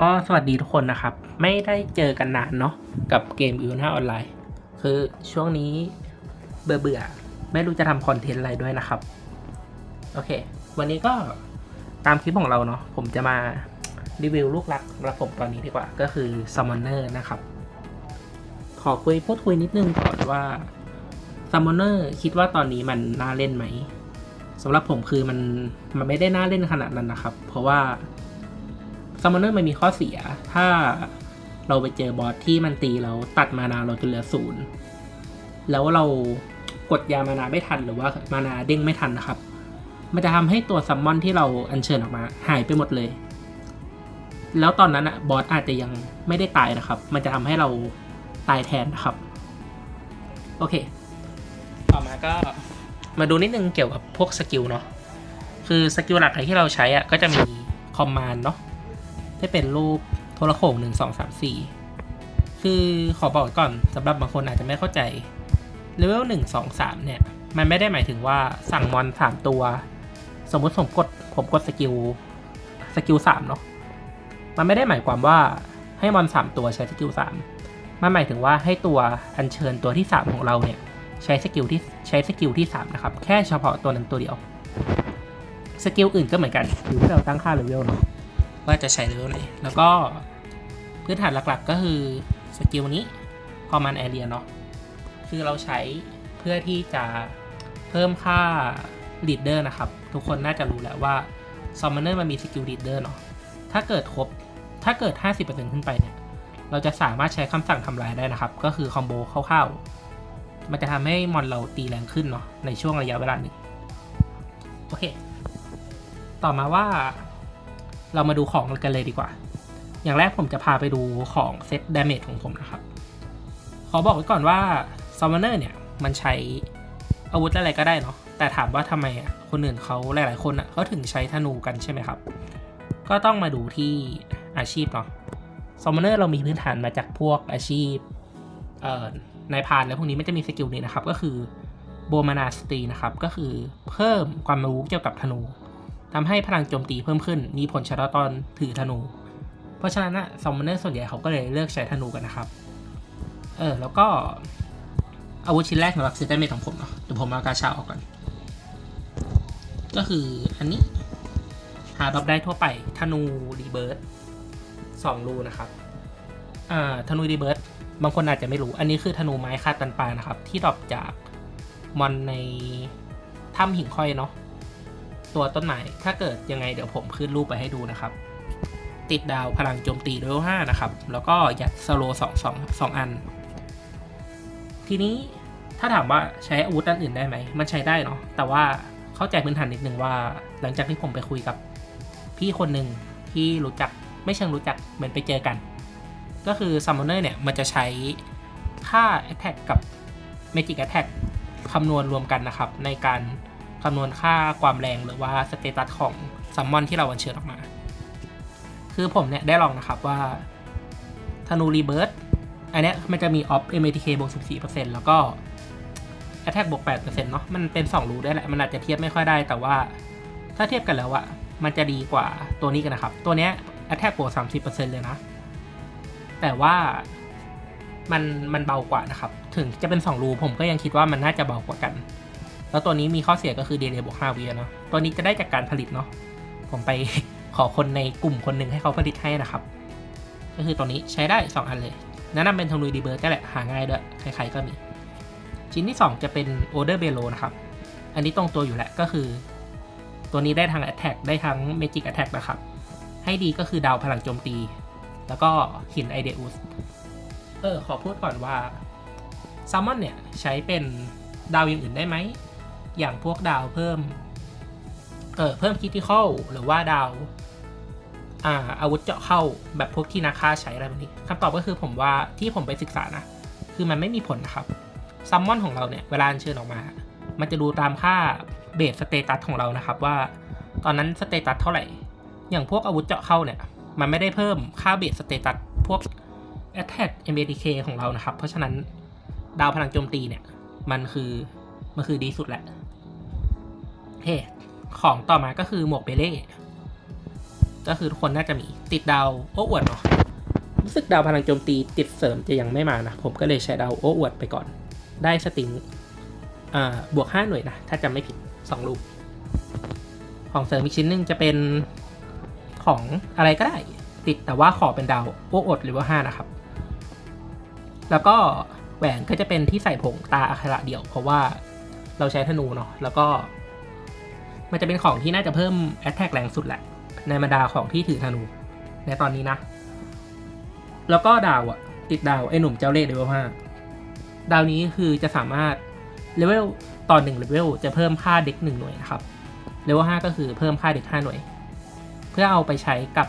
ก็สวัสดีทุกคนนะครับ ไม่ได้เจอกันนานเนาะกับเกมอิวนาออนไลน์ คือช่วงนี้เบื่อเบื่อๆไม่รู้จะทำคอนเทนต์อะไรด้วยนะครับ โอเค วันนี้ก็ตามคลิปของเราเนาะผมจะมารีวิวลูกรักระผมตอนนี้ดีกว่าก็คือ Summoner นะครับ ขอคุยพูดคุยนิดนึงก่อนว่า Summoner คิดว่าตอนนี้มันน่าเล่นไหมสำหรับผมคือมันมันไม่ได้น่าเล่นขนาดนั้นนะครับ เพราะว่า ซัมมอนเนอร์มันมีข้อเสีย ถ้าเราไปเจอบอสที่มันตีแล้วตัดมานาเราจนเหลือศูนย์แล้วเรากดยามานาไม่ทันหรือว่ามานาเด้งไม่ทันนะครับ มันจะทำให้ตัวซัมมอนที่เราอัญเชิญออกมาหายไปหมดเลย แล้วตอนนั้นอะบอสอาจจะยังไม่ได้ตายนะครับ มันจะทำให้เราตายแทนนะครับ โอเค ต่อมาก็มาดูนิดนึงเกี่ยวกับพวกสกิลเนาะ คือสกิลหลักที่เราใช้อะก็จะมีคอมมานด์เนาะ ที่เป็นรูปโทรโขงหนึ่งสองสามสี่คือขอบอกก่อนสำหรับบางคนอาจจะไม่เข้าใจเลเวลหนึ่งสองสามเนี่ย มันไม่ได้หมายถึงว่าสั่งมอนสามตัว สมมติผมกดผมกดสกิลสกิลสามเนาะมันไม่ได้หมายความว่าให้มอนสามตัวใช้สกิลสามมันหมายถึงว่าให้ตัวอัญเชิญตัวที่สามของเราเนี่ย ใช้สกิลที่ใช้สกิลที่สามนะครับ แค่เฉพาะตัวนั้นตัวเดียว สกิลอื่นก็เหมือนกันอยู่ที่เราตั้งค่าเลเวลเนาะ ว่าจะใช้เลเวลไหน แล้วก็พื้นฐานหลักๆก็คือสกิลนี้ command area เนาะคือเราใช้เพื่อที่จะเพิ่มค่า leader นะครับ ทุกคนน่าจะรู้แล้วว่า summoner มันมีสกิล leader เนาะถ้าเกิดครบถ้าเกิด 50%ขึ้นไปเนี่ยเราจะสามารถใช้คำสั่งทำลายได้นะครับ ก็คือคอมโบคร่าวๆ มันจะทำให้มอนเราตีแรงขึ้นเนาะในช่วงระยะเวลาหนึ่งโอเค ต่อมาว่า เรามาดูของกันเลยดีกว่า อย่างแรกผมจะพาไปดูของเซตดาเมจของผมนะครับ ขอบอกไว้ก่อนว่า Summoner เนี่ย มันใช้อาวุธอะไรก็ได้เนาะ แต่ถามว่าทำไมอะ คนอื่นเขาหลาย ๆ คนอะเขาถึงใช้ธนูกันใช่ไหมครับ ก็ต้องมาดูที่อาชีพเนาะ Summoner เรามีพื้นฐานมาจากพวกอาชีพเอ่อนายพรานและพวกนี้ไม่จะมีสกิลนี้นะครับ ก็คือโบมานาสตีนะครับ ก็คือเพิ่มความรู้เกี่ยวกับธนู ทำให้พลังโจมตีเพิ่มขึ้น มีผลเฉพาะตอนถือธนู เพราะฉะนั้นอะซอมมอนเนอร์ส่วนใหญ่เขาก็เลยเลือกใช้ธนูกันนะครับ เออ แล้วก็อาวุธชิ้นแรกสำหรับเซตเมทของผมเนาะเดี๋ยวผมเอากาชาออกก่อน ก็คืออันนี้ หาดรอปได้ทั่วไป ธนูรีเบิร์ดสองรูนะครับ อ่า ธนูรีเบิร์ดบางคนอาจจะไม่รู้ อันนี้คือธนูไม้คาดตันปลานะครับ ที่ดรอปจากมอนในถ้ำหิ่งค่อยเนาะ ตัวต้นไม้ถ้าเกิดยังไงเดี๋ยวผมขึ้นรูปไปให้ดูนะครับ ติดดาวพลังโจมตีเลเวลห้านะครับ แล้วก็ยัดสโลสองสองสองอัน ทีนี้ถ้าถามว่าใช้อาวุธด้านอื่นได้ไหม มันใช้ได้เนาะแต่ว่าเข้าใจพื้นฐานนิดนึงว่า หลังจากที่ผมไปคุยกับพี่คนหนึ่งที่รู้จักไม่เชิงรู้จักเหมือนไปเจอกัน ก็คือ Summoner เนี่ยมันจะใช้ค่า Attack กับ Magic Attack คำนวณรวมกันนะครับ ในการ คำนวณค่าความแรงหรือว่าสเตตัสของซัมมอนที่เราอัญเชิญออกมา คือผมเนี่ยได้ลองนะครับว่าธนูรีเบิร์ดอันนี้มันจะมีออฟ MATK บวก 14%แล้วก็ Attack บวก 8%เนาะมันเป็น2รูได้แหละ มันอาจจะเทียบไม่ค่อยได้แต่ว่าถ้าเทียบกันแล้วอะมันจะดีกว่าตัวนี้กันนะครับ ตัวเนี้ย Attack บวก 30%เลยนะ แต่ว่ามันมันเบากว่านะครับ ถึงจะเป็น2รูผมก็ยังคิดว่ามันน่าจะเบากว่ากัน แล้วตัวนี้มีข้อเสียก็คือเดเลย์บวก5วิเนาะตัวนี้จะได้จากการผลิตเนาะผมไปขอคนในกลุ่มคนหนึ่งให้เขาผลิตให้นะครับ ก็คือตัวนี้ใช้ได้ 2 อันเลยแนะนำเป็นทนูดีเบิร์ดก็แหละหาง่ายด้วยใครๆก็มี ชิ้นที่ 2 จะเป็นโอเดอร์เบโลนะครับ อันนี้ตรงตัวอยู่แหละก็คือ ตัวนี้ได้ทั้ง Attack ได้ทั้ง Magic Attack นะครับ ให้ดีก็คือดาวพลังโจมตี แล้วก็หินไอเดอุสเออขอพูดก่อนว่าซัมมอนเนี่ยใช้เป็นดาวอย่างอื่นได้ไหม อย่างพวกดาวเพิ่ม เออเพิ่มคิติคอลหรือว่าดาวอ่าอาวุธเจาะเข้าแบบพวกที่นาคาใช้อะไรแบบนี้คำตอบก็คือผมว่าที่ผมไปศึกษานะ คือมันไม่มีผลนะครับซัมมอนของเราเนี่ยเวลาเชิญออกมา มันจะดูตามค่าเบสสเตตัสของเรานะครับว่า ตอนนั้นสเตตัสเท่าไหร่ อย่างพวกอาวุธเจาะเข้าเนี่ย มันไม่ได้เพิ่มค่าเบสสเตตัสพวก Attack MATK ของเรานะครับ เพราะฉะนั้นดาวพลังโจมตีเนี่ย มันคือ มันคือดีสุดแหละ โอเคของต่อมาก็คือหมวกเบเล่ก็คือทุกคนน่าจะมีติดดาวโอ้อวดเนาะรู้สึกดาวพลังโจมตีติดเสริมจะยังไม่มานะ ผมก็เลยใช้ดาวโอ้อวดไปก่อน ได้สติงอ่าบวก 5 หน่วยนะ ถ้าจำไม่ผิด 2 ลูก ของเสริมอีกชิ้นหนึงจะเป็นของอะไรก็ได้ ติดแต่ว่าขอเป็นดาวโอ้อวดหรือว่า 5 นะครับ แล้วก็แหวนก็จะเป็นที่ใส่ผงตาอัคระเดี่ยว เพราะว่าเราใช้ธนูเนาะแล้วก็ มันจะเป็นของที่น่าจะเพิ่มแอตแทกแรงสุดแหละ ในบรรดาของที่ถือธนู ในตอนนี้นะ แล้วก็ดาวอะติดดาวไอ้หนุ่มเจ้าเล่ห์เลเวลห้าดาวนี้คือจะสามารถเลเวลต่อหนึ่งเลเวลจะเพิ่มค่าเด็กหนึ่งหน่วยนะครับเลเวลห้าก็คือเพิ่มค่าเด็กห้าหน่วย เพื่อเอาไปใช้กับ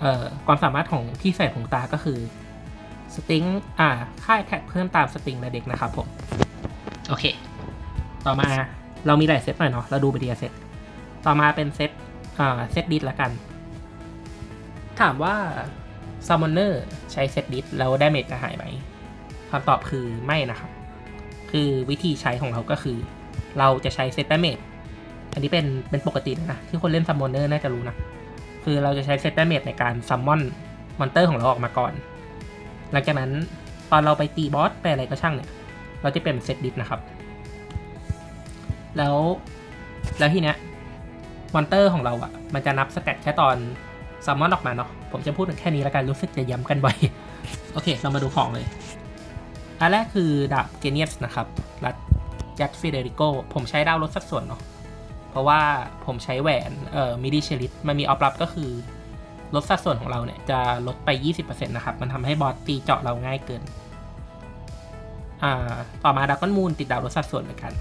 เอ่อความสามารถของที่ใส่ผงตาก็คือสติงอ่าค่าแท็กเพิ่มตามสติงและเด็กนะครับผม โอเค ต่อมา เรามีหลายเซตหน่อยเนาะเราดูไปทีละเซตต่อมาเป็นเซตอ่าเซตดิสละกัน ถามว่าซัมมอนเนอร์ใช้เซตดิสแล้วดาเมจจะหายไหมคำตอบคือไม่นะครับ คือวิธีใช้ของเราก็คือ เราจะใช้เซตดาเมจอันนี้เป็นเป็นปกตินะ ที่คนเล่นซัมมอนเนอร์น่าจะรู้นะ คือเราจะใช้เซตดาเมจในการซัมมอนมอนเตอร์ของเราออกมาก่อน หลังจากนั้นตอนเราไปตีบอสไปอะไรก็ช่างเนี่ย เราจะเป็นเซตดิสนะครับ แล้ว แล้วทีเนี้ยมอนเตอร์ของเราอะ่ะ มันจะนับสแตทแค่ตอนซัมมอนออกมาเนาะผมจะพูดถึงแค่นี้แล้วกันรู้สึกจะย้ำกันบ่อย โอเค เรามาดูของเลย อันแรกคือดาบเกเนียสนะครับ รัดยัดฟิเดริโกผมใช้ดาวลดสัดส่วนเนาะเพราะว่าผมใช้แหวนเอ่อมิดิเชลิตมันมีออฟรับก็คือ ลดสัดส่วนของเราเนี่ย จะลดไป 20%นะครับ มันทำให้บอสตีเจาะเราง่ายเกิน อ่า ต่อมาดากอนมูนติดดาวลดสัดส่วนเหมือนกัน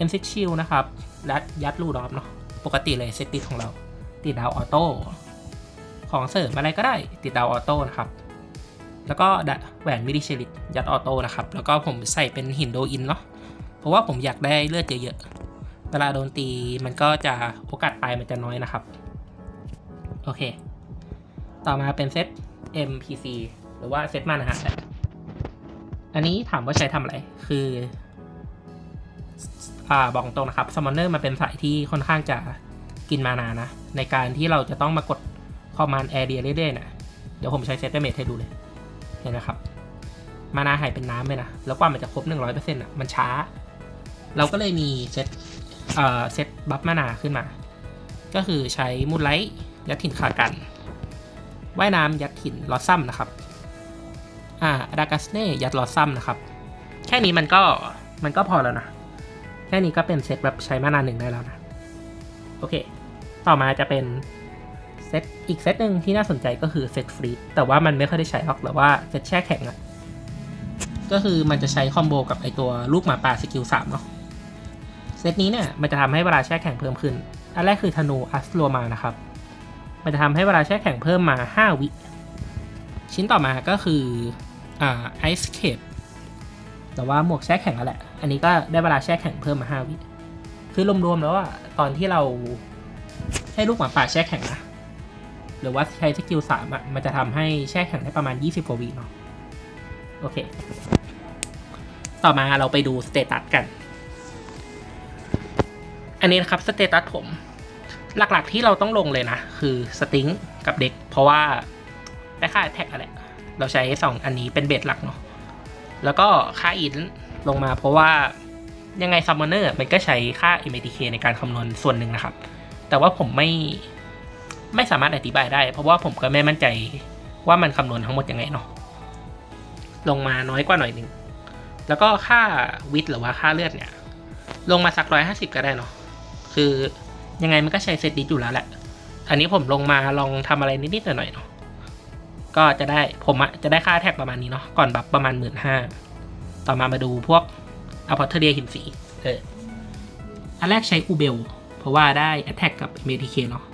เอ็มซิชิลนะครับและยัดลูดอฟเนาะปกติเลยเซตติดของเรา ติดดาวออโต้ของเสริมอะไรก็ได้ติดดาวออโต้นะครับ แล้วก็ดแหวนมิดิเชลิตยัดออโต้นะครับ แล้วก็ผมใส่เป็นหินโดอินเนาะเพราะว่าผมอยากได้เลือดเยอะๆเวลาโดนตีมันก็จะโอกาสตายมันจะน้อยนะครับ โอเค ต่อมาเป็นเซต MPC หรือว่าเซตมานะฮะอันนี้ถามว่าใช้ทำอะไร คือ อ่าบอกตรงนะครับ s ม m นเนอร์มันเป็นสายที่ค่อนข้างจะกินมานานะ ในการที่เราจะต้องมากดคอมมานด์แอร์เดียเรื่อยๆนะเดี๋ยวผมใช้เซตเมทให้ดูเลยเห็นนะครับ มานาหายเป็นน้ำเลยนะ แล้วกว่ามันจะครบ 100%อะมันช้า เราก็เลยมีเซตเอ่อเซตบัฟมานาขึ้นมา ก็คือใช้มูลไลท์ยัดถิ่นคากัน ว่ายน้ำยัดถิ่นลอซัมนะครับ อ่าดากัสเน่ยัดลอซัมนะครับ แค่นี้มันก็มันก็พอแล้วนะ แค่นี้ก็เป็นเซตแบบใช้มานานหนึ่งได้แล้วนะ โอเค ต่อมาจะเป็นเซตอีกเซตหนึ่งที่น่าสนใจก็คือเซตฟรีดแต่ว่ามันไม่ค่อยได้ใช้หรอกแต่ว่าเซตแช่แข็งอะก็คือมันจะใช้คอมโบกับไอตัวลูกหมาป่าสกิลสามเนาะเซตนี้เนี่ยมันจะทำให้เวลาแช่แข็งเพิ่มขึ้น อันแรกคือธนูอัสโลมานะครับ มันจะทำให้เวลาแช่แข็งเพิ่มมา 5 วิ ชิ้นต่อมาก็คืออ่าไอซ์เคปแต่ว่าหมวกแช่แข็งแล้วแหละ อันนี้ก็ได้เวลาแช่แข็งเพิ่มมา5วิคือรวมๆแล้วอะตอนที่เราใช้ลูกหมาป่าแช่แข็งนะหรือว่าใช้สกิลสามอะมันจะทำให้แช่แข็งได้ประมาณ 20กว่าวิเนาะโอเค ต่อมาเราไปดูสเตตัสกัน อันนี้นะครับสเตตัสผม หลักๆที่เราต้องลงเลยนะ คือสติงกับเด็ก เพราะว่าได้ค่าแท็กอะไรเราใช้สองอันนี้เป็นเบสหลักเนาะแล้วก็ค่าอิน ลงมาเพราะว่ายังไงซัมมอนเนอร์มันก็ใช้ค่า MATK ในการคำนวณส่วนหนึ่งนะครับ แต่ว่าผมไม่ไม่สามารถอธิบายได้ เพราะว่าผมก็ไม่มั่นใจว่ามันคำนวณทั้งหมดยังไงเนาะลงมาน้อยกว่าหน่อยหนึ่ง แล้วก็ค่าวิทหรือว่าค่าเลือดเนี่ย ลงมาสักร้อยห้าสิบก็ได้เนาะคือยังไงมันก็ใช้เซตดิอยู่แล้วแหละอันนี้ผมลงมาลองทำอะไรนิดๆหน่อยๆเนาะก็จะได้ผมจะได้ค่าแท็กประมาณนี้เนาะก่อนบัฟประมาณหมื่นห้า ต่อมามาดูพวกอพอร์เทเรียหินสีเอออันแรกใช้อูเบล เพราะว่าได้ Attack กับ MTK เนาะ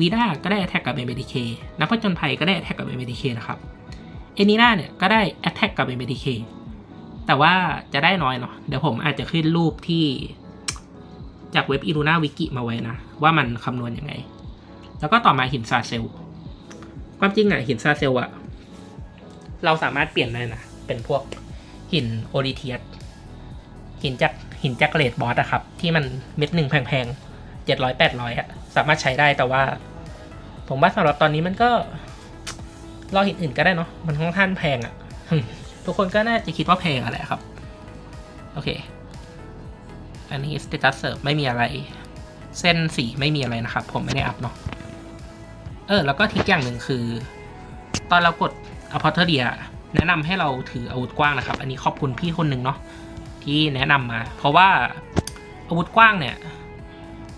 วีด้าก็ได้ Attack กับ MTK นักผจญภัยก็ได้ Attack กับ MTK นะครับเอนิน่าเนี่ยก็ได้ Attack กับ MTK แต่ว่าจะได้น้อยเนาะเดี๋ยวผมอาจจะขึ้นรูปที่จากเว็บอีลูนาวิกิมาไว้นะ ว่ามันคำนวณยังไง แล้วก็ต่อมาหินซาเซล ความจริงอะหินซาเซลอะเราสามารถเปลี่ยนได้นะ เป็นพวก หินโอริเทียสหินจากหินจากเกรดบอสอะครับ ที่มันเม็ดหนึ่งแพงๆเจ็ดร้อยแปดร้อยอะสามารถใช้ได้แต่ว่า ผมว่าสำหรับตอนนี้มันก็รอหินอื่นก็ได้เนาะมันค่อนข้างแพงอะทุกคนก็น่าจะคิดว่าแพงอะไรครับ โอเค อันนี้ status serve ไม่มีอะไร เส้นสีไม่มีอะไรนะครับ ผมไม่ได้อัพเนาะเออ แล้วก็ทิกอย่างหนึ่งคือ ตอนเรากด a p o t e r i a แนะนำให้เราถืออาวุธกว้างนะครับ อันนี้ขอบคุณพี่คนหนึ่งเนาะที่แนะนำมา เพราะว่าอาวุธกว้างเนี่ย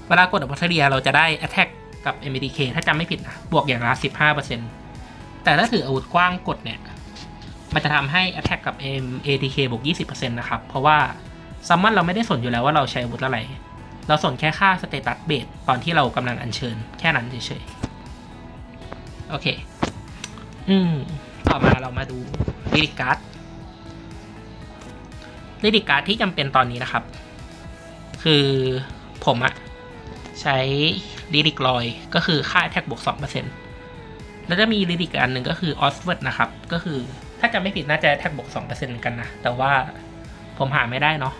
เวลากด a p o t e r i a เราจะได้ attack กับ MDK ถ้าจำไม่ผิดนะบวกอย่างละ 15%แต่ถ้าถืออาวุธกว้างกดเนี่ย มันจะทำให้ attack กับ MATK บวก 20%นะครับ เพราะว่าซัมมอนเราไม่ได้สนอยู่แล้วว่าเราใช้อาวุธอะไร เราสนแค่ค่าสเตตัสเบสตอนที่เรากำลังอัญเชิญ แค่นั้นเฉยๆ โอเค อืม ต่อมาเรามาดูลิดิการ์ดลิดิการ์ดที่จำเป็นตอนนี้นะครับ คือผมอะใช้ลิดิกลอยก็คือค่าแท็กบวก2%แล้วจะมีลิดิกอันหนึ่งก็คือออสเวิร์ดนะครับ ก็คือถ้าจำไม่ผิดน่าจะแท็กบวก2%เหมือนกันนะ แต่ว่าผมหาไม่ได้เนาะ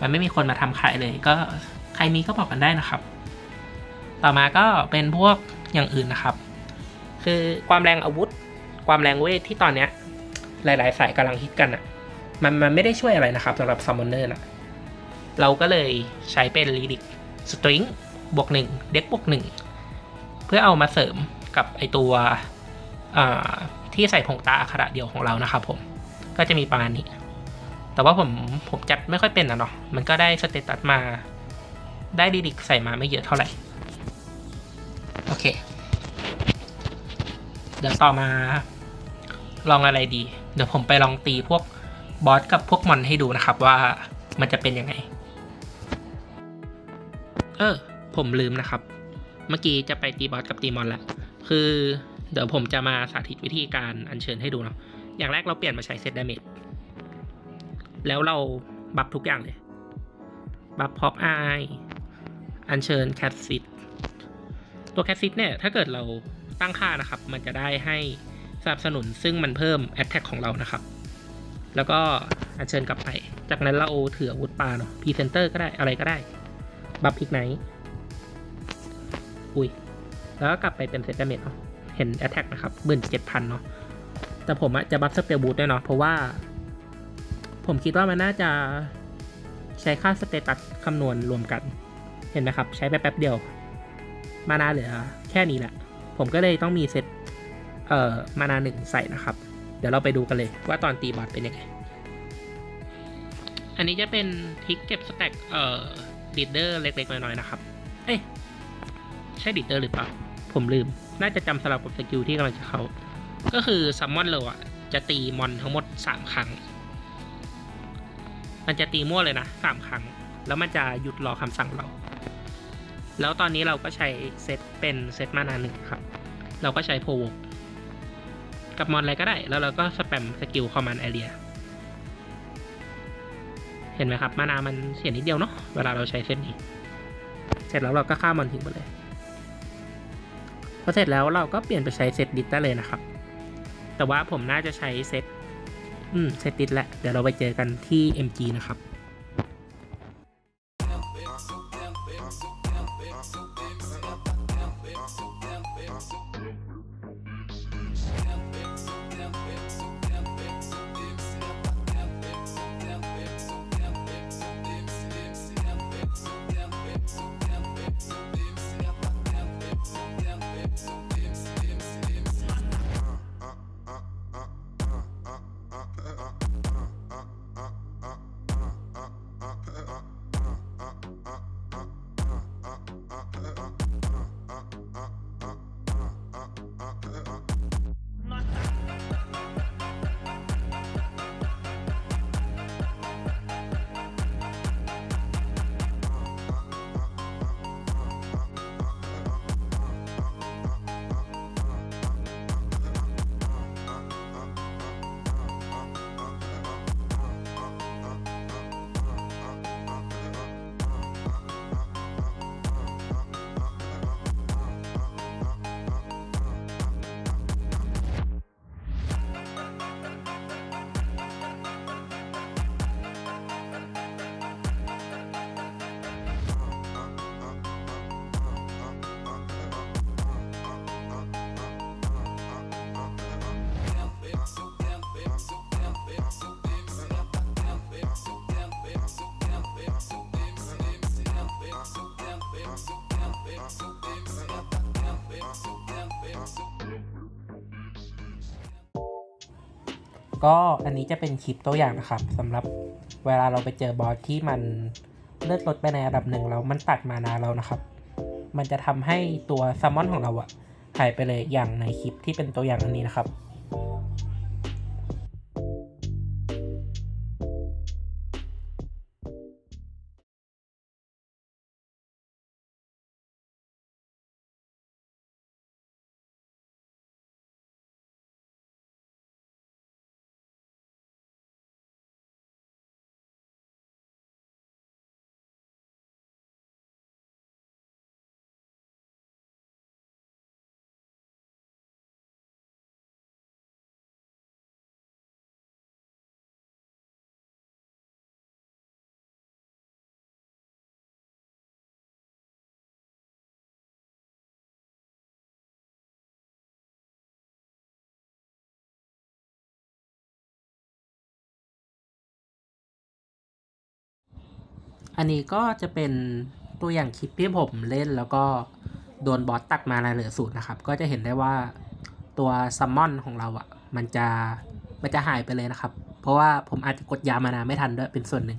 มันไม่มีคนมาทำขายเลยก็ใครมีก็บอกกันได้นะครับ ต่อมาก็เป็นพวกอย่างอื่นนะครับ คือความแรงอาวุธ ความแรงเวทที่ตอนเนี้ยหลาย ๆ สายกำลังฮิตกันอะ่ะมันมันไม่ได้ช่วยอะไรนะครับสำหรับซัมมอนเนอร์นะเราก็เลยใช้เป็นลีดิกสตริงบวกหนึ่งเด็กบวกหนึ่งเพื่อเอามาเสริมกับไอตัวที่ใส่ผงตาอักขระเดียวของเรานะครับผม ก็จะมีประมาณนี้ แต่ว่าผมผมจัดไม่ค่อยเป็นนะเนาะมันก็ได้สเตตัสมาได้ลีดิกใส่มาไม่เยอะเท่าไหร่ โอเค เดี๋ยวต่อมา ลองอะไรดี เดี๋ยวผมไปลองตีพวกบอสกับพวกมอนให้ดูนะครับว่ามันจะเป็นยังไง เออ ผมลืมนะครับ เมื่อกี้จะไปตีบอสกับตีมอนแล้วคือเดี๋ยวผมจะมาสาธิตวิธีการอัญเชิญให้ดูเนาะ อย่างแรกเราเปลี่ยนมาใช้เซตดาเมจ แล้วเราบัฟทุกอย่างเลย บัฟพอปไออัญเชิญแคทซิต ตัวแคทซิตเนี่ย ถ้าเกิดเรา ตั้งค่านะครับ มันจะได้ให้สนับสนุนซึ่งมันเพิ่มแอตแทกของเรานะครับ แล้วก็อัญเชิญกลับไป จากนั้นเราถืออาวุธปลาเนาะพรีเซนเตอร์ก็ได้อะไรก็ได้ บัฟอีกไหนอุ้ย แล้วก็กลับไปเป็นเซตเมจเนาะเห็นแอตแทกนะครับหมื่นเจ็ดพันเนาะแต่ผมอะจะบัฟสเปลบูทด้วยเนาะเพราะว่า ผมคิดว่ามันน่าจะใช้ค่าสเตตัสคำนวณรวมกัน เห็นไหมครับ ใช้ไปแป๊บเดียว มานาเหลือแค่นี้แหละ ผมก็เลยต้องมีเซตเอ่อมานาหนึ่งใส่นะครับ เดี๋ยวเราไปดูกันเลยว่าตอนตีบอสเป็นยังไง อันนี้จะเป็นทิกเก็บสแต็กเอ่อดีดเดอร์เล็กๆน้อยๆนะครับ เอ้ยใช่ดีดเดอร์หรือเปล่า ผมลืม น่าจะจำสลับกับสกิลที่กำลังจะเข้า ก็คือซัมมอนเราอะจะตีมอนทั้งหมด 3 ครั้ง มันจะตีมั่วเลยนะสามครั้ง แล้วมันจะหยุดรอคำสั่งเรา แล้วตอนนี้เราก็ใช้เซตเป็นเซตมานาหนึ่งครับ เราก็ใช้โพวกกับมอนอะไรก็ได้ แล้วเราก็สแปมสกิลคอมมานด์แอเรียเห็นไหมครับ มานามันเสียนิดเดียวเนาะ เวลาเราใช้เซตนี้ เสร็จแล้วเราก็ฆ่ามอนทิ้งไปเลย พอเสร็จแล้วเราก็เปลี่ยนไปใช้เซตดิสได้เลยนะครับ แต่ว่าผมน่าจะใช้เซต อืม เซตดิสแหละ เดี๋ยวเราไปเจอกันที่ MG นะครับ ก็อันนี้จะเป็นคลิปตัวอย่างนะครับสำหรับเวลาเราไปเจอบอสที่มันเลือดลดไปในระดับหนึ่งแล้วมันตัดมานาเรานะครับ มันจะทำให้ตัวซัมมอนของเราอะหายไปเลยอย่างในคลิปที่เป็นตัวอย่างอันนี้นะครับ อันนี้ก็จะเป็นตัวอย่างคลิปที่ผมเล่นแล้วก็โดนบอสตัดมาในเหลือสูตรนะครับ ก็จะเห็นได้ว่าตัวซัมมอนของเราอะ่ะ มันจะมันจะหายไปเลยนะครับ เพราะว่าผมอาจจะกดยามานาไม่ทันด้วยเป็นส่วนหนึ่ง